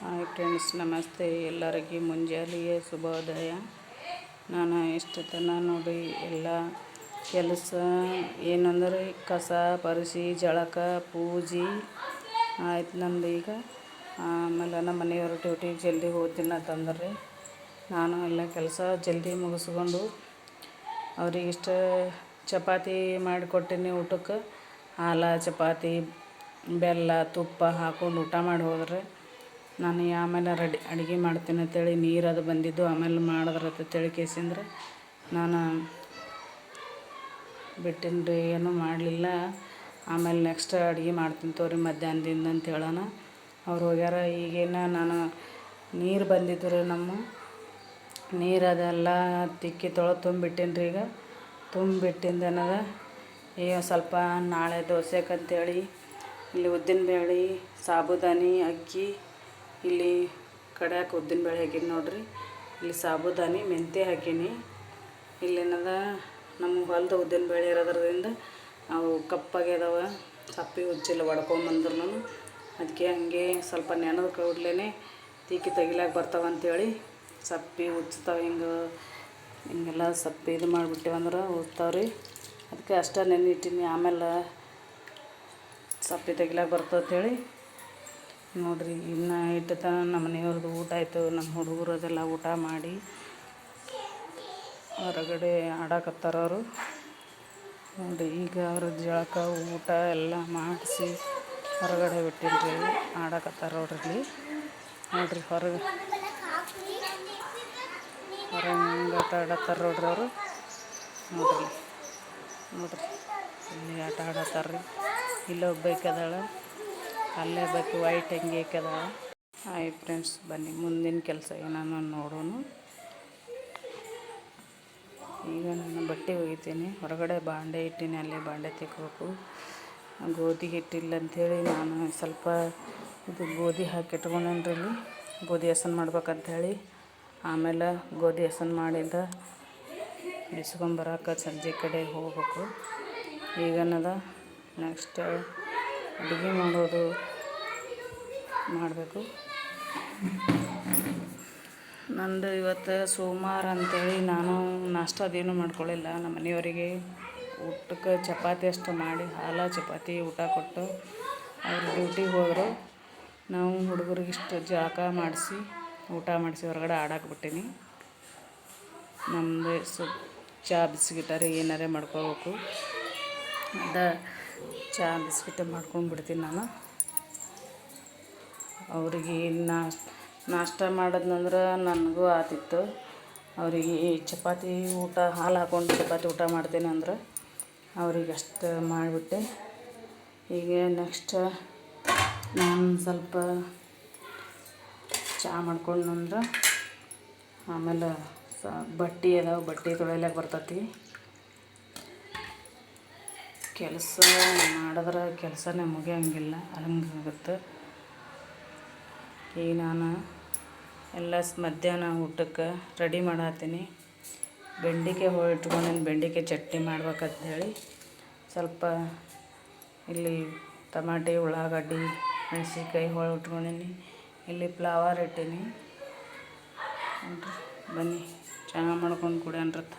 Hi friends, ನಮಸ್ತೆ. ಎಲ್ಲರಿಗೆ ಮುಂಜಾನೆಯ ಶುಭೋದಯ. ನಾನು ಇಷ್ಟು ತನ ನೋಡಿ ಎಲ್ಲ ಕೆಲಸ ಏನಂದ್ರೆ ಕಸ, ಪರಿಸಿ, ಜಳಕ, ಪೂಜೆ ಆಯ್ತು ನಂದು ಈಗ. ಆಮೇಲೆ ನಮ್ಮ ಮನೆಯವರು ಡ್ಯೂಟಿಗೆ ಜಲ್ದಿ ಹೋಗ್ತೀನಿ ಅಂತಂದ್ರೆ ನಾನು ಎಲ್ಲ ಕೆಲಸ ಜಲ್ದಿ ಮುಗಿಸ್ಕೊಂಡು ಅವ್ರಿಗೆ ಇಷ್ಟ ಚಪಾತಿ ಮಾಡಿಕೊಟ್ಟಿನಿ ಊಟಕ್ಕೆ. ಹಾಲು, ಚಪಾತಿ, ಬೆಲ್ಲ, ತುಪ್ಪ ಹಾಕೊಂಡು ಊಟ ಮಾಡಿ ಹೋದ್ರೆ ನಾನು ಆಮೇಲೆ ರೆಡಿ ಅಡುಗೆ ಮಾಡ್ತೀನಿ ಅಂತೇಳಿ ನೀರು ಅದು ಬಂದಿದ್ದು, ಆಮೇಲೆ ಮಾಡಿದ್ರೆ ಅಂತೇಳಿ ಕೇಸಿಂದ್ರೆ ನಾನು ಬಿಟ್ಟಿನಿ ರೀ, ಏನೂ ಮಾಡಲಿಲ್ಲ. ಆಮೇಲೆ ನೆಕ್ಸ್ಟ್ ಅಡುಗೆ ಮಾಡ್ತೀನಿ ತೋರಿ ಮಧ್ಯಾಹ್ನದಿಂದ ಅಂತ ಹೇಳೋಣ. ಅವ್ರು ಹೋಗ್ಯಾರ, ಈಗೇನ ನಾನು ನೀರು ಬಂದಿದ್ದು ರೀ ನಮ್ಮ. ನೀರು ಅದೆಲ್ಲ ತಿಕ್ಕಿ ತೊಳೆ ತುಂಬಿಟ್ಟೀನಿ ರೀ ಈಗ. ತುಂಬಿಟ್ಟಿಂದ ಏನದ ಈಗ ಸ್ವಲ್ಪ ನಾಳೆ ದೋಸೆಕಂತೇಳಿ ಇಲ್ಲಿ ಉದ್ದಿನ ಬೇಳೆ ಸಾಬುದಾನಿ, ಅಕ್ಕಿ ಇಲ್ಲಿ ಕಡ್ಯಾಕ ಉದ್ದಿನಬೇಳೆ ಹಾಕೀನಿ ನೋಡಿರಿ. ಇಲ್ಲಿ ಸಾಬುದಾನಿ, ಮೆಂತ್ಯ ಹಾಕೀನಿ. ಇಲ್ಲೇನದ, ನಮ್ಮ ಹೊಲ್ದ ಉದ್ದಿನಬೇಳೆ ಇರೋದ್ರಿಂದ ಅವು ಅದಾವೆ. ಸಪ್ಪೆ ಉಜ್ಜಿಲ್ಲ ಒಡ್ಕೊಂಬಂದ್ರು ಅದಕ್ಕೆ ಹಂಗೆ ಸ್ವಲ್ಪ ನೆನದು ಕೂಡ್ಲೇ ತೀಕಿ ತೆಗಿಲಾಕ ಬರ್ತಾವ ಸಪ್ಪೆ ಉಜ್ತಾವ ಹಿಂಗೆ, ಹಿಂಗೆಲ್ಲ ಸಪ್ಪೆ ಇದು ಮಾಡಿಬಿಟ್ಟಿವಂದ್ರೆ ರೀ ಅದಕ್ಕೆ ಅಷ್ಟೇ ನೆನೆ ಇಟ್ಟೀನಿ ಆಮೇಲೆ ಸಪ್ಪೆ ತೆಗಿಲಾಕ ಬರ್ತಂತೇಳಿ ನೋಡಿರಿ, ಇನ್ನು ಇಟ್ಟ ತನ ನಮ್ಮ ಮನೆಯವ್ರದ್ದು ಊಟ ಆಯಿತು. ನಮ್ಮ ಹುಡುಗರು ಅದೆಲ್ಲ ಊಟ ಮಾಡಿ ಹೊರಗಡೆ ಆಡಾಕತ್ತಾರವರು ನೋಡಿ ಈಗ ಅವ್ರ ಜಳಕ, ಊಟ ಎಲ್ಲ ಮಾಡಿಸಿ ಹೊರಗಡೆ ಬಿಟ್ಟಿನ್ರಿ. ಆಡಕತ್ತಾರ ನೋಡ್ರಿ ನೋಡಿರಿ, ಹೊರಗೆ ಹೊರಗೆ ಆಟ ಆಡತ್ತಾರ ನೋಡ್ರಿ ಅವರು. ನೋಡ್ರಿ ನೋಡ್ರಿ, ಇಲ್ಲಿ ಆಟ ಆಡತ್ತಾರ ರೀ ಇಲ್ಲಿ ಒಬ್ಬಾಕದಾಳ ಅಲ್ಲೇ ಬೇಕು ವೈಟ್ ಹೆಂಗೆ ಹಾಕ್ಯದ ಹಾಯ್ ಫ್ರೆಂಡ್ಸ್, ಬನ್ನಿ. ಮುಂದಿನ ಕೆಲಸ ಏನಾನ ನೋಡೋಣ. ಈಗ ನಾನು ಬಟ್ಟೆ ಒಗಿತೀನಿ. ಹೊರಗಡೆ ಬಾಂಡೆ ಇಟ್ಟೀನಿ, ಅಲ್ಲೇ ಬಾಂಡೆ ತಿಕ್ಕಬೇಕು ಗೋಧಿ ಹಿಟ್ಟಿಲ್ಲ ಅಂಥೇಳಿ ನಾನು ಸ್ವಲ್ಪ ಇದು ಗೋಧಿ ಹಾಕಿ ಇಟ್ಕೊಂಡೇನ್ರಿ ಇಲ್ಲಿ. ಗೋಧಿ ಹಸನ್ ಮಾಡ್ಬೇಕಂಥೇಳಿ. ಆಮೇಲೆ ಗೋಧಿ ಹಸನ್ ಮಾಡಿದ್ದ ಬಿಸ್ಕೊಂಬರಕ್ಕೆ ಸಂಜೆ ಕಡೆ ಹೋಗ್ಬೇಕು. ಈಗನದ ನೆಕ್ಸ್ಟ್ ಅಡುಗೆ ಮಾಡೋದು. ಮಾಡಬೇಕು. ನಂದು ಇವತ್ತು ಸೋಮವಾರ ಅಂತೇಳಿ ನಾನು ನಾಷ್ಟ ಅದೇನು ಮಾಡ್ಕೊಳ್ಳಿಲ್ಲ. ನಮ್ಮ ಮನೆಯವರಿಗೆ ಊಟಕ್ಕೆ ಚಪಾತಿ ಅಷ್ಟು ಮಾಡಿ, ಹಾಲು, ಚಪಾತಿ, ಊಟ ಕೊಟ್ಟು ಅವರು ಡ್ಯೂಟಿಗೆ ಹೋದರು. ನಾವು ಹುಡುಗರಿಗೆ ಇಷ್ಟು ಜಾಗ ಮಾಡಿಸಿ, ಊಟ ಮಾಡಿಸಿ ಹೊರಗಡೆ ಆಡಕ್ಕೆ ಬಿಟ್ಟೀನಿ ನಮ್ಮದು ಸು, ಚಹಾ ಬಿಸ್ಕಿಟಾರೆ ಏನಾರೇ ಮಾಡ್ಕೋಬೇಕು ಅದ ಚಹಾ, ಬಿಸ್ಕಿಟ್ ಮಾಡ್ಕೊಂಡು ಬಿಡ್ತೀನಿ ನಾನು. ಅವರಿಗೆ ನಾಷ್ಟ ನಾಷ್ಟ ಮಾಡಿದ್ನಂದ್ರೆ ನನಗೂ ಆತಿತ್ತು. ಅವರಿಗೆ ಚಪಾತಿ ಊಟ, ಹಾಲು ಹಾಕ್ಕೊಂಡು ಚಪಾತಿ ಊಟ ಮಾಡ್ತೇನೆ ಅಂದ್ರೆ ಅವ್ರಿಗೆ ಅಷ್ಟು ಮಾಡಿಬಿಟ್ಟೆ. ಈಗ ನೆಕ್ಸ್ಟ್ ನಾನು ಸ್ವಲ್ಪ ಚಹಾ ಮಾಡ್ಕೊಂಡ್ನಂದ್ರೆ ಆಮೇಲೆ ಸ ಬಟ್ಟೆ ಅದಾವೆ, ಬಟ್ಟೆ ತೊಳೆಯಲಿಕ್ಕೆ ಬರ್ತೈತಿ. ಕೆಲಸ ಮಾಡಿದ್ರೆ ಕೆಲಸನೇ ಮುಗಿಯೋಂಗಿಲ್ಲ ಹಂಗಾಗುತ್ತೆ ಈಗ ನಾನು ಎಲ್ಲ ಮಧ್ಯಾಹ್ನ ಊಟಕ್ಕೆ ರೆಡಿ ಮಾಡತ್ತೀನಿ ಬೆಂಡಿಕಾಯಿ ಹೋಳು ಇಟ್ಕೊಂಡೇನಿ ಬೆಂಡಿಕಾಯಿ ಚಟ್ನಿ ಮಾಡ್ಬೇಕಂತ ಹೇಳಿ ಸ್ವಲ್ಪ ಇಲ್ಲಿ ಟಮಾಟಿ, ಉಳ್ಳಾಗಡ್ಡಿ, ಮೆಣಸಿನ್ಕಾಯಿ ಹೋಳು ಇಟ್ಕೊಂಡೀನಿ. ಇಲ್ಲಿ ಫ್ಲವರ್ ಇಟ್ಟೀನಿ. ಬನ್ನಿ, ಚಹಾ ಮಾಡ್ಕೊಂಡು ಕುಡಿಯೋಣ್ರತ್ತ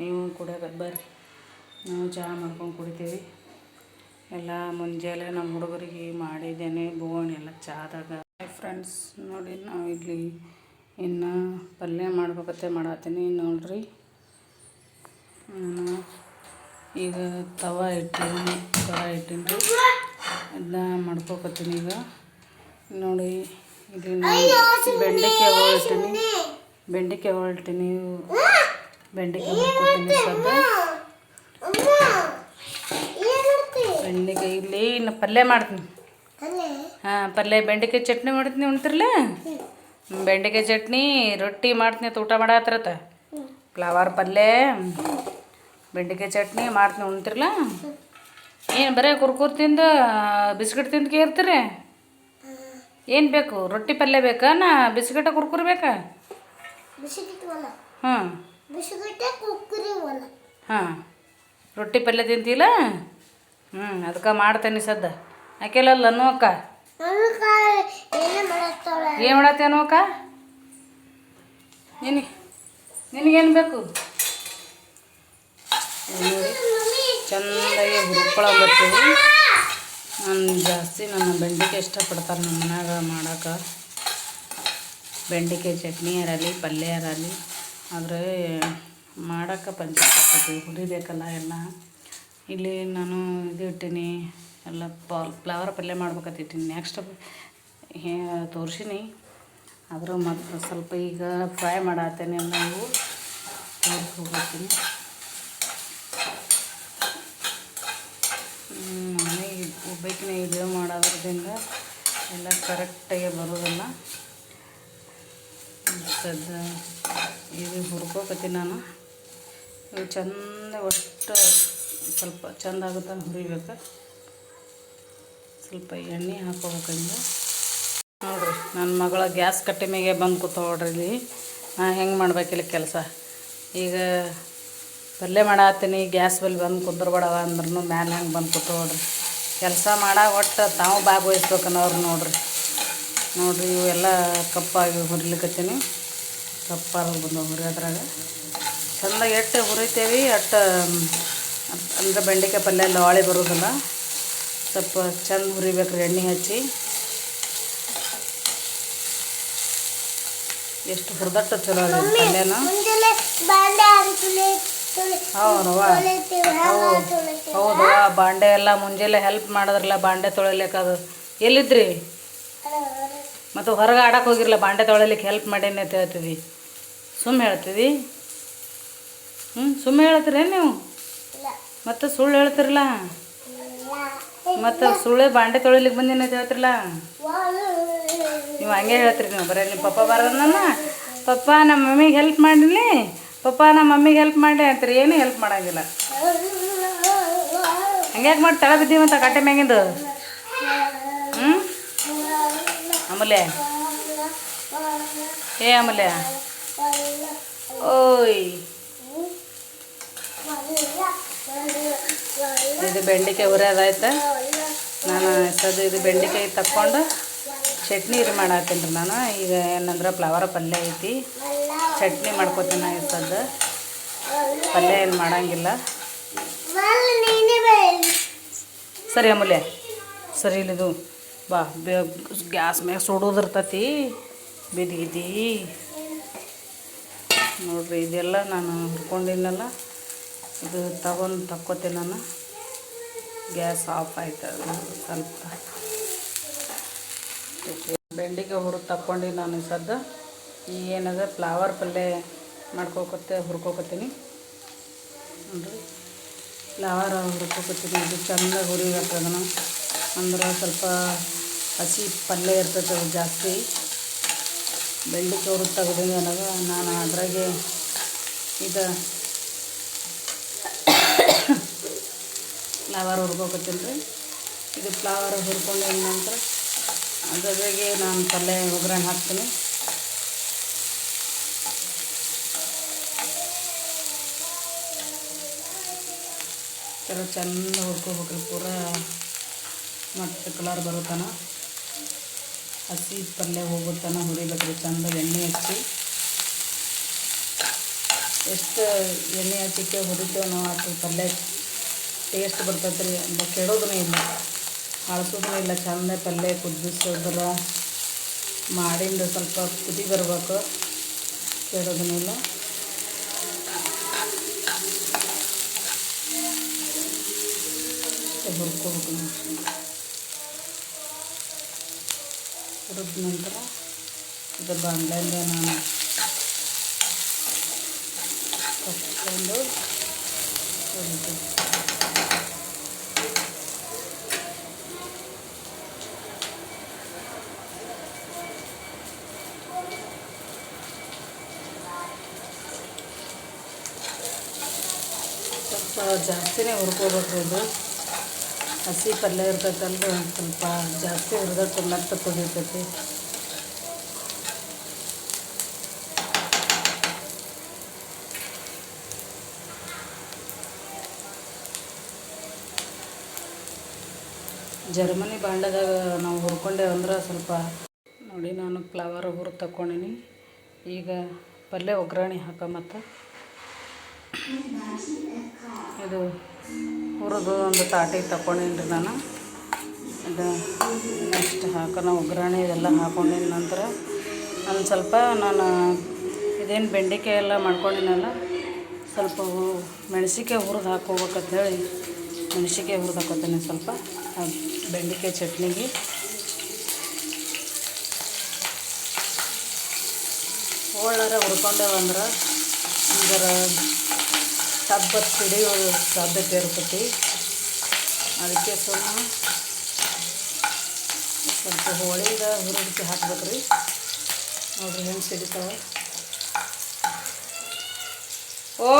ನೀವು ಕುಡಿಯೋಕೆ ಬರ್ರಿ. ನಾವು ಚಹಾ ಮಾಡ್ಕೊಂಡು ಕುಡಿತೀವಿ. ಎಲ್ಲ ಮುಂಜಾನೆ ನಮ್ಮ ಹುಡುಗರಿಗೆ ಮಾಡಿದ್ದೇನೆ ಬೋಣಿ ಎಲ್ಲ ಚಹಾದಾಗ. ಫ್ರೆಂಡ್ಸ್ ನೋಡಿ ನಾವು ಇಲ್ಲಿ ಇನ್ನು ಪಲ್ಯ ಮಾಡ್ಬೇಕತ್ತೆ ಮಾಡತ್ತೀನಿ ನೋಡ್ರಿ. ಈಗ ತವ ಇಟ್ಟೀನಿ ತವ ಇಟ್ಟೀನಿ ರೀ ಅದನ್ನ ಮಾಡ್ಕೋಕತ್ತೀನಿ ಈಗ. ನೋಡಿ ಇಲ್ಲಿ ನಾನು ಬೆಂಡೆಕಾಯಿ ಹೊಳ್ಟೀನಿ ಬೆಂಡೆಕಾಯಿ ಹೊಳ್ತೀನಿ ಬೆಂಡೆಕಾಯಿ ಮಾಡ್ಕೊತೀನಿ ಬೆಂಡೆಕಾಯಿ ಇಲ್ಲಿ ಇನ್ನು ಪಲ್ಯ ಮಾಡ್ತೀನಿ. ಹಾಂ ಪಲ್ಯ ಬೆಂಡೆಕಾಯಿ ಚಟ್ನಿ ಮಾಡ್ತೀನಿ ಉಣ್ತಿರ್ಲ? ಬೆಂಡೆಕಾಯಿ ಚಟ್ನಿ ರೊಟ್ಟಿ ಮಾಡ್ತೀನಿ ಊಟ ಮಾಡತ್ತರತ್ತ ಫ್ಲವರ್ ಪಲ್ಯ ಬೆಂಡೆಕಾಯಿ ಚಟ್ನಿ ಮಾಡ್ತೀನಿ ಉಣ್ತಿರ್ಲ? ಏನು ಬರೀ ಕುರ್ಕುರ್ ತಿಂದು ಬಿಸ್ಕಿಟ್ ತಿಂದು ಕೇರ್ತೀರಿ? ಏನು ಬೇಕು? ರೊಟ್ಟಿ ಪಲ್ಯ ಬೇಕಾ ನಾ ಬಿಸ್ಕಿಟ ಕುರ್ಕುರ್ ಬೇಕಾ? ಹಾಂ ಹಾಂ. ರೊಟ್ಟಿ ಪಲ್ಯ ತಿಂತಿಲ್ಲ ಹ್ಞೂ ಅದಕ್ಕೆ ಮಾಡ್ತೇನೆ ಸದ್ದ. ಯಾಕೆಲ್ಲ ನೋಕ ಅಕ್ಕ ಮಾಡತ್ತೆ ನೋಕ ಏನು ಮಾಡತ್ತೇನು ಅಕ್ಕ ನಿನಗೆ ನಿನಗೇನು ಬೇಕು? ಚೆಂದಾಗಿ ಹುರ್ಕೊಳಂಬತ್ತೀವಿ ನಾನು ಜಾಸ್ತಿ ನನ್ನ ಬೆಂಡಿಕೆ ಇಷ್ಟಪಡ್ತಾರೆ ನಮ್ಮ ಮನ್ಯಾಗ ಮಾಡೋಕೆ. ಬೆಂಡೆಕಾಯಿ ಚಟ್ನಿ ಇರಲಿ ಪಲ್ಯ ಇರಲಿ ಆದರೆ ಮಾಡೋಕೆ ಪಂಚಾಯತ್ ಹುರಿಬೇಕಲ್ಲ ಎಲ್ಲ. ಇಲ್ಲಿ ನಾನು ಇದು ಇಟ್ಟೀನಿ. ಎಲ್ಲ ಪಾಲ್ ಫ್ಲವರ್ ಪಲ್ಯ ಮಾಡ್ಬೇಕತ್ತೈತಿ ನೆಕ್ಸ್ಟ್ ಹೇ, ತೋರಿಸಿನಿ. ಆದರೂ ಮತ್ತು ಸ್ವಲ್ಪ ಈಗ ಫ್ರೈ ಮಾಡತ್ತೇನೆ ನಾವು ತೋರಿಸಿ ನಾನೇ ಒಬ್ಬಾಕಿನೇ ವಿಡಿಯೋ ಮಾಡೋದ್ರಿಂದ ಎಲ್ಲ ಕರೆಕ್ಟಾಗಿ ಬರೋದಿಲ್ಲ. ಸದ್ದ ಇದು ಹುರ್ಕೋಕತ್ತೀನಿ ನಾನು. ಇವು ಚಂದ ಒಟ್ಟು ಸ್ವಲ್ಪ ಚಂದ ಆಗುತ್ತಾನೆ ಹುರಿಬೇಕು. ಸ್ವಲ್ಪ ಎಣ್ಣೆ ಹಾಕೋಬೇಕಂದ್ರೆ. ನೋಡಿರಿ, ನನ್ನ ಮಗಳ ಗ್ಯಾಸ್ ಕಟ್ಟೆ ಮೇಲೆ ಬಂದು ಕೂತೋಡ್ರಿ ಇಲ್ಲಿ. ನಾ ಹೆಂಗೆ ಮಾಡ್ಬೇಕಿಲ್ಲ ಕೆಲಸ? ಈಗ ಪಲ್ಯ ಮಾಡತ್ತೀನಿ, ಗ್ಯಾಸ್ ಬಲ್ಲಿ ಬಂದು ಕುಂದ್ರಬೇಡವ ಅಂದ್ರೂ ಮ್ಯಾಲೆ ಹೆಂಗೆ ಬಂದು ಕೂತೋಡ್ರಿ ಕೆಲಸ ಮಾಡ ಒಟ್ಟು ತಾವು ಭಾಗವಹಿಸ್ಬೇಕನ್ನೋರು ನೋಡ್ರಿ. ನೋಡಿರಿ, ಇವೆಲ್ಲ ಕಪ್ಪಾಗಿ ಹುರಿಲಿಕತ್ತೀನಿ. ಕಪ್ಪಾಗಿ ಹುರಿ ಅದ್ರಾಗ. ಚಂದ ಎಟ್ಟು ಹುರಿತೇವೆ, ಅಟ್ಟು, ಅಂದರೆ ಬೆಂಡೆಕಾಯಿ ಪಲ್ಯ ಲಾಳಿ ಬರೋದಿಲ್ಲ. ಸ್ವಲ್ಪ ಚಂದ ಹುರಿಬೇಕ್ರಿ ಎಣ್ಣೆ ಹಚ್ಚಿ. ಎಷ್ಟು ಹುರಿದಟ್ಟು ಚಲೋ ಅದ ಪಲ್ಯನ. ಹೌದವ್ವ. ಹೌದು. ಹೌದವ್ವ ಬಾಂಡೆ ಎಲ್ಲ ಮುಂಜಾನೆ ಹೆಲ್ಪ್ ಮಾಡಿದ್ರಲ್ಲ ಬಾಂಡೆ ತೊಳಿಲಿಕ್ಕದು ಅದು. ಎಲ್ಲಿದ್ರಿ? ಮತ್ತು ಹೊರಗೆ ಆಡಕ್ಕೆ ಹೋಗಿರಲ್ಲ ಬಾಂಡೆ ತೊಳಿಲಿಕ್ಕೆ ಹೆಲ್ಪ್ ಮಾಡೇನಿ ಅಂತ ಹೇಳ್ತೀವಿ. ಸುಮ್ಮನೆ ಹೇಳ್ತೀವಿ? ಹ್ಞೂ ಸುಮ್ಮನೆ ಹೇಳ್ತೀರೇನು ನೀವು? ಮತ್ತು ಸುಳ್ಳು ಹೇಳ್ತಿರಲ್ಲ? ಮತ್ತು ಸುಳ್ಳು ಬಾಂಡೆ ತೊಳಿಲಿಕ್ಕೆ ಬಂದಿನ ಅಂತ ಹೇಳ್ತಿರಲ್ಲ ನೀವು ಹಂಗೆ ಹೇಳ್ತೀರಿ ನೀವು, ಬರೀ ನಿಮ್ಮ ಪಪ್ಪ ಬರೋದನ್ನ. ಪಪ್ಪ ನಮ್ಮ ಮಮ್ಮಿಗೆ ಹೆಲ್ಪ್ ಮಾಡಲಿ. ಪಪ್ಪ ನಮ್ಮ ಮಮ್ಮಿಗೆ ಹೆಲ್ಪ್ ಮಾಡಿ ಅಂತೀರಿ, ಏನೂ ಹೆಲ್ಪ್ ಮಾಡೋಂಗಿಲ್ಲ. ಹಂಗ್ಯಾಕೆ ಮಾಡಿ ತಳ ಬಿದ್ದೀವಂತ ಕಟ್ಟೆ ಮ್ಯಾಗಿಂದು? ಹ್ಞೂ ಅಮೂಲ್ಯ. ಏ ಅಮೂಲ್ಯ. ಓಯ್. ಇದು ಬೆಂಡೆಕಾಯಿ ಹುರಿಯೋದಾಯ್ತು ನಾನು ಸದು ಇದು ಬೆಂಡೆಕಾಯಿ ತಕ್ಕೊಂಡು ಚಟ್ನಿ ಇದು ಮಾಡತ್ತೀನಿ ರೀ ನಾನು. ಈಗ ಏನಂದ್ರೆ ಫ್ಲವರ್ ಪಲ್ಯ ಐತಿ. ಚಟ್ನಿ ಮಾಡ್ಕೋತೀನಿ ನಾನು ಸದ್ದು ಪಲ್ಯ ಏನು ಮಾಡೋಂಗಿಲ್ಲ. ಸರಿ ಅಮೂಲ್ಯ. ಸರಿ ಇಲ್ಲಿದು ಬಾ ಗ್ಯಾಸ್ ಮ್ಯಾಗ ಸುಡೋದಿರ್ತತಿ ಬಿದ್ಗಿದಿ ನೋಡ್ರಿ, ಇದೆಲ್ಲ ನಾನು ಹುರ್ಕೊಂಡಿನಲ್ಲ. ಇದು ತಗೊಂಡು ತಕ್ಕೋತೀನಿ ನಾನು. ಗ್ಯಾಸ್ ಆಫ್ ಆಯ್ತು ಸ್ವಲ್ಪ ಬೆಂಡಿಗೆ ಹುರಿದು ತಕ್ಕೊಂಡು ನಾನು ಸದ್ದು ಈಗ ಏನದ ಫ್ಲವರ್ ಪಲ್ಯ ಮಾಡ್ಕೋಕತ್ತೆ ಹುರ್ಕೋಕತ್ತೀನಿ ನೋಡ್ರಿ. ಫ್ಲವರ್ ಹುರ್ಕೋಕತ್ತೀನಿ ಇದು ಚಂದ ಹುರಿ ಅದನ್ನು. ಅಂದ್ರೆ ಸ್ವಲ್ಪ ಹಸಿ ಪಲ್ಯ ಇರ್ತೈತೆ ಅದು ಜಾಸ್ತಿ. ಬೆಂಡಿಗೆ ಹುರು ತೆಗ್ದೀನಿ ಅನ್ನೋದು ನಾನು ಅದ್ರಾಗೆ ಇದು ಫ್ಲವರ್ ಹುರ್ಕೋಕತ್ತೀನಿ ರೀ. ಇದು ಫ್ಲವರ್ ಹುರ್ಕೊಂಡು ನಂತರ ಅದ್ರಾಗೆ ನಾನು ಪಲ್ಯ ಒಗ್ಗರಣೆ ಹಾಕ್ತೀನಿ. ಥರ ಚೆಂದ ಹುರ್ಕೋಬೇಕ್ರಿ ಪೂರ. ಮತ್ತು ಕಲರ್ ಬರುತ್ತಾನ ತನ. ಹಸಿ ಪಲ್ಯ ಹೋಗುತ್ತಾನ ತನ ಹುರಿಬೇಕ್ರಿ, ಚಂದ ಎಣ್ಣೆ ಹಚ್ಚಿ. ಎಷ್ಟು ಎಣ್ಣೆ ಹಚ್ಚಿಕ್ಕೆ ಹುರಿತೇವೆ ನಾವು ಆ ಪಲ್ಯ ಟೇಸ್ಟ್ ಬರ್ತೈತೆ ರೀ ಅಂತ ಕೆಡೋದೂ ಇಲ್ಲ ಅಳ್ಸೋದೂ ಇಲ್ಲ ಚಂದ ಪಲ್ಯ ಕುದಿಸಿದ್ರ ಮಾಡಿಂದ ಸ್ವಲ್ಪ ಕುದಿ ಬರ್ಬೇಕು ಕೆಡೋದೂ ಇಲ್ಲ ಹುರ್ಕೋಬೇಕು ನಾವು ಹುರಿದ ನಂತರ ಇದು ಬಾಂಡ್ಲೆಯಿಂದ ನಾನು ಕಟ್ಕೊಂಡು ಹುರಿದು ಸ್ವಲ್ಪ ಜಾಸ್ತಿನೇ ಹುರ್ಕೋಬೇಕ್ರಿ ಇದು ಹಸಿ ಪಲ್ಯ ಇರ್ತೈತಲ್ರಿ ಒಂದು ಸ್ವಲ್ಪ ಜಾಸ್ತಿ ಹುರಿದಟ್ಟು ಮೆತ್ತ ಕುದಿತೈತಿ ಜರ್ಮನಿ ಬಾಂಡದಾಗ ನಾವು ಹುರ್ಕೊಂಡೇವೆ ಅಂದ್ರೆ ಸ್ವಲ್ಪ ನೋಡಿ ನಾನು ಫ್ಲವರ್ ಹುರಿದು ತಗೊಂಡಿನಿ ಈಗ ಪಲ್ಯ ಒಗ್ಗರಣೆ ಹಾಕ ಮತ್ತು. ಇದು ಹುರಿದು ಒಂದು ತಾಟಿ ರೀ ನಾನು. ಇದು ನೆಕ್ಸ್ಟ್ ಹಾಕೋಣ ಒಗ್ಗರಣೆ ಇದೆಲ್ಲ ಹಾಕೊಂಡಿನ ನಂತರ ನಾನು ಸ್ವಲ್ಪ ನಾನು ಇದೇನು ಬೆಂಡೆಕಾಯಿ ಎಲ್ಲ ಮಾಡ್ಕೊಂಡಿನಲ್ಲ, ಸ್ವಲ್ಪ ಮೆಣಸಿಕಾಯಿ ಹುರಿದು ಹಾಕೋಬೇಕಂತ ಹೇಳಿ ಮೆಣಸಿಕಾಯಿ ಹುರಿದು ಹಾಕೋತೀನಿ ಸ್ವಲ್ಪ. ಬೆಂಡೆಕಾಯಿ ಚಟ್ನಿಗೆ. ಹೋಳಾರ ಹುರ್ಕೊಂಡೇವಂದ್ರೆ ಇದರ ಟಬ್ಬ ಸಿಡಿಯೋ ಸಾಧ್ಯತೆ ಇರ್ತೈತಿ. ಅದಕ್ಕೆ ಸುಮ್ಮನೆ ಸ್ವಲ್ಪ ಹೋಳಿಗೆ ಹುರಿದಕ್ಕೆ ಹಾಕ್ಬೇಕು ರೀ ನೋಡ್ರಿ ಹೆಂಗೆ ಸಿಗುತ್ತವೆ ಓ!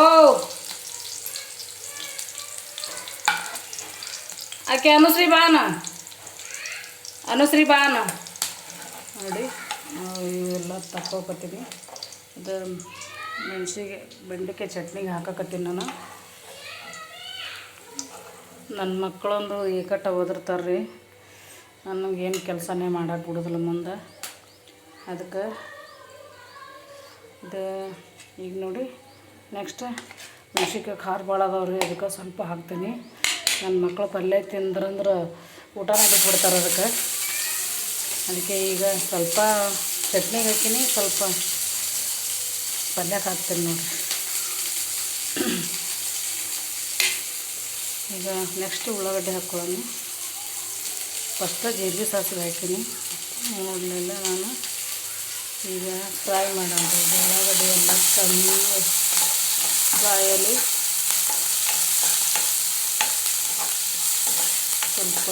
ಆಕೆ ಅನುಶ್ರೀ ಬಾನ ಅನುಶ್ರೀ ಬಾನ ನೋಡಿ ಇವೆಲ್ಲ ತಕ್ಕೋಕತ್ತೀನಿ. ಇದು ಮೆಣಸಿಗೆ, ಬೆಂಡೆಕಾಯಿ ಚಟ್ನಿಗೆ ಹಾಕಕತ್ತೀನಿ ನಾನು. ನನ್ನ ಮಕ್ಕಳೊಂದು ಏಕಟ್ಟ ಓದಿರ್ತಾರ್ರಿ. ನನಗೇನು ಕೆಲಸನೇ ಮಾಡಕ್ಕೆ ಬಿಡೋದಿಲ್ಲ ಮುಂದೆ. ಅದಕ್ಕೆ ಇದು ಈಗ ನೋಡಿ ನೆಕ್ಸ್ಟ್ ಮೆಣಸಿನ್ಕಾಯಿ ಖಾರ ಭಾಳ ಅದಾವ ರೀ ಅದಕ್ಕೆ ಸ್ವಲ್ಪ ಹಾಕ್ತೀನಿ. ನನ್ನ ಮಕ್ಕಳು ಪಲ್ಯ ತಿಂದ್ರಂದ್ರೆ ಊಟನೇ ಬಿಟ್ಬಿಡ್ತಾರೆ ಅದಕ್ಕೆ. ಅದಕ್ಕೆ ಈಗ ಸ್ವಲ್ಪ ಚಟ್ನಿ ಹಾಕಿನಿ, ಸ್ವಲ್ಪ ಪಲ್ಯಕ್ಕೆ ಹಾಕ್ತೀನಿ ನೋಡಿರಿ. ಈಗ ನೆಕ್ಸ್ಟ್ ಉಳ್ಳಾಗಡ್ಡೆ ಹಾಕ್ಕೊಳ್ಳೋಣ ಫಸ್ಟ್ ಜೀರಿಗೆ ಸಾಸಿವೆ ಹಾಕಿನಿ. ನೋಡಲಿಲ್ಲ ನಾನು ಈಗ ಫ್ರೈ ಮಾಡೋಣ. ಉಳ್ಳಾಗಡ್ಡೆ ಎಲ್ಲ ಕಮ್ಮಿ ಫ್ರೈಯಲ್ಲಿ ಸ್ವಲ್ಪ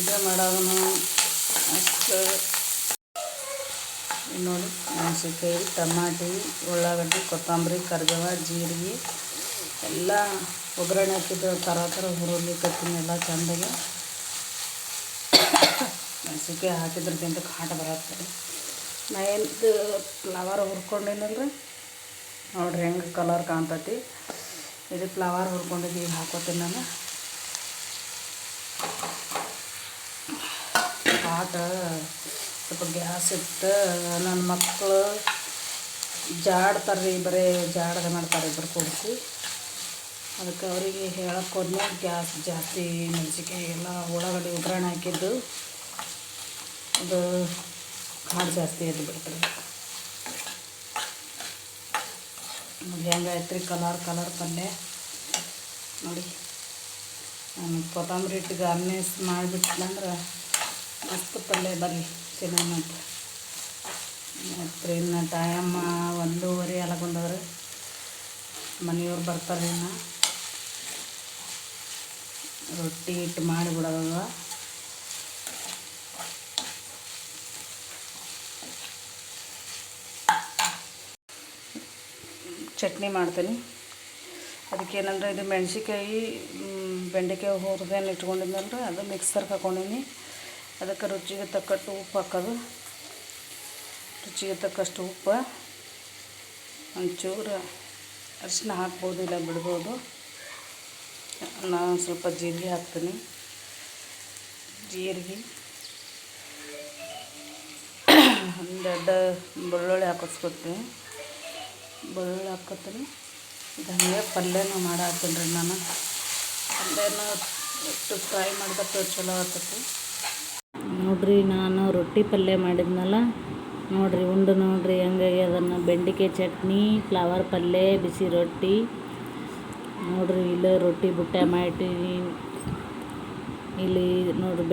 ಇದೆ ಮಾಡೋದನ್ನು ಅಷ್ಟು. ನೋಡಿ, ಮೆಣಸಿನ್ಕಾಯಿ, ಟಮಾಟಿ, ಉಳ್ಳಾಗಡ್ಡಿ, ಕೊತ್ತಂಬರಿ, ಕರಿಬೇವ, ಜೀರಿಗೆ, ಎಲ್ಲ ಒಗ್ಗರಣೆ ಹಾಕಿದ್ದು ಥರ ಥರ ಹುರುಳಿಕತ್ತೀನಿ ಎಲ್ಲ ಚೆಂದಾಗಿ ಮೆಣಸಿನ್ಕಾಯಿ ಹಾಕಿದ್ರದಿಂದ ಕಾಟ ಬರತ್ತೆ. ನಾ ಏನು ಫ್ಲವರ್ ಹುರ್ಕೊಂಡಿನಲ್ರಿ? ನೋಡ್ರಿ ಹೆಂಗೆ ಕಲರ್ ಕಾಣ್ತೈತಿ. ಇದು ಫ್ಲವರ್ ಹುರ್ಕೊಂಡಿದ್ದು ಈಗ ಹಾಕೋತೀನಿ ನಾನು. ಪಾಟ ಸ್ವಲ್ಪ ಗ್ಯಾಸ್ ಇತ್ತು ನನ್ನ ಮಕ್ಕಳು ಜಾಡ್ತಾರೆ ರೀ ಬರೀ ಜಾಡ್ದ ಮಾಡ್ತಾರೆ ಇಬ್ಬರು ಕೂಡಿಸಿ ಅದಕ್ಕೆ ಅವರಿಗೆ ಹೇಳಕ್ಕೆ ಹೋದ್ಮೇಲೆ ಗ್ಯಾಸ್ ಜಾಸ್ತಿ, ಮೆಣಸಿನ್ಕಾಯಿ ಎಲ್ಲ ಒಳಗಡೆ ಉಗ್ರಣ ಹಾಕಿದ್ದು. ಅದು ಖಾರ ಜಾಸ್ತಿ ಎದ್ದು ಬಿಡ್ತಾರೆ ಹೆಂಗಾಯ್ತು ರೀ ಕಲರ್ ಕಲರ್ ಪಲ್ಯ. ನೋಡಿ, ನಾನು ಕೊತ್ತಂಬರಿ ಇಟ್ಟು ಮಾಡಿಬಿಟ್ಟಿಲ್ಲ ಮಾಡಿಬಿಟ್ಲಂದ್ರೆ ಮಸ್ತ್ ಪಲ್ಯ ಬರ್ರಿ ಚೆನ್ನಾಗಿ ಮತ್ತು ಇನ್ನು ಟೈಮ್ ಒಂದೂವರೆ ಅಲಗೊಂಡವ್ರೆ ಮನೆಯವ್ರು ಬರ್ತಾರೆ ಇನ್ನು. ರೊಟ್ಟಿ ಇಟ್ಟು ಮಾಡಿಬಿಡೋದವ ಚಟ್ನಿ ಮಾಡ್ತೀನಿ. ಅದಕ್ಕೆ ಏನಂದ್ರೆ ಇದು ಮೆಣಸಿನ್ಕಾಯಿ ಬೆಂಡೆಕಾಯಿ ಹುರಿದೇನು ಇಟ್ಕೊಂಡಿದ್ನಲ್ರಿ ಅದು ಮಿಕ್ಸರ್ಗೆ ಹಾಕೊಂಡೀನಿ. ಅದಕ್ಕೆ ರುಚಿಗೆ ತಕ್ಕಷ್ಟು ಉಪ್ಪು ಹಾಕೋದು. ರುಚಿಗೆ ತಕ್ಕಷ್ಟು ಉಪ್ಪು. ಒಂಚೂರು ಅರಿಶಿನ ಹಾಕ್ಬೋದು ಇಲ್ಲ ಬಿಡ್ಬೋದು. ನಾನು ಸ್ವಲ್ಪ ಜೀರಿಗೆ ಹಾಕ್ತೀನಿ. ಜೀರಿಗೆ. ಒಂದೆರಡು ಬೆಳ್ಳುಳ್ಳಿ ಹಾಕಿಸ್ಕೊತೀನಿ ಬೆಳ್ಳುಳ್ಳಿ ಹಾಕೋತೀನಿ ಇದು ಹಂಗೆ ಪಲ್ಯನೂ ಮಾಡಾತೀನಿ ರೀ ನಾನು. ಪಲ್ಯನ ಫ್ರೈ ಮಾಡಿದ್ರೆ ಚಲೋ ಆಗ್ತೈತಿ. ನೋಡ್ರಿ, ನಾನು ರೊಟ್ಟಿ ಪಲ್ಯ ಮಾಡಿದ್ನಲ್ಲ. ನೋಡ್ರಿ, ಉಂಡು ನೋಡ್ರಿ, ಹಂಗಾಗಿ ಅದನ್ನು ಬೆಂಡೆಕಾಯಿ ಚಟ್ನಿ, ಫ್ಲವರ್ ಪಲ್ಯ, ಬಿಸಿ ರೊಟ್ಟಿ. ನೋಡ್ರಿ, ಇಲ್ಲೇ ರೊಟ್ಟಿ ಬುಟ್ಟೆ ಮಾಡಿ ಇಲ್ಲಿ ನೋಡ್ರಿ